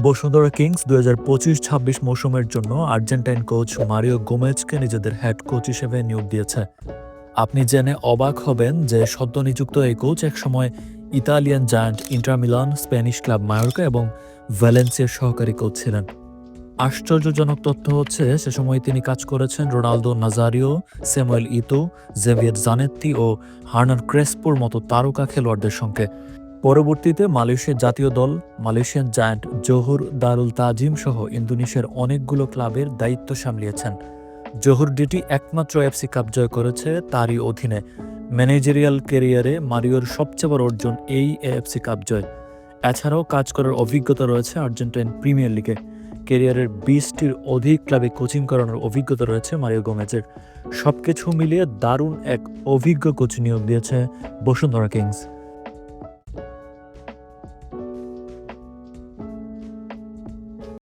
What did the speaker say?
Bashundhara Kings দুই হাজার পঁচিশ ছাব্বিশ মৌসুমের জন্য আর্জেন্টাইন কোচ মারিও গোমেজকে নিজেদের হেড কোচ হিসেবে নিয়োগ দিয়েছে। আপনি জেনে অবাক হবেন যে সদ্য নিযুক্ত এই কোচ একসময় Italian giant Inter Milan Spanish club Mallorca এবং ভ্যালেন্সিয়ার সহকারী কোচ ছিলেন। আশ্চর্যজনক তথ্য হচ্ছে, সে সময় তিনি কাজ করেছেন Ronaldo Nazario, Samuel Eto'o, Javier Zanetti ও হার্নার ক্রেসপোর মতো তারকা খেলোয়াড়দের সঙ্গে। পরবর্তীতে মালয়েশিয়ার জাতীয় দল, মালয়েশিয়ান জায়ান্ট জোহর দারুল তাজিম সহ ইন্দোনেশিয়ার অনেকগুলো ক্লাবের দায়িত্ব সামলিয়েছেন। জোহর ডিটি একমাত্র এফসি কাপ জয় করেছে তারই অধীনে। ম্যানেজারিয়াল কেরিয়ারে মারিওর সবচেয়ে বড় অর্জন এই এএফসি কাপ জয়। এছাড়াও কাজ করার অভিজ্ঞতা রয়েছে আর্জেন্টাইন প্রিমিয়ার লিগে। কেরিয়ারের বিশটির অধিক ক্লাবে কোচিং করানোর অভিজ্ঞতা রয়েছে মারিও গোমেজের। সবকিছু মিলিয়ে দারুণ এক অভিজ্ঞ কোচ নিয়োগ দিয়েছে বসুন্ধরা কিংস।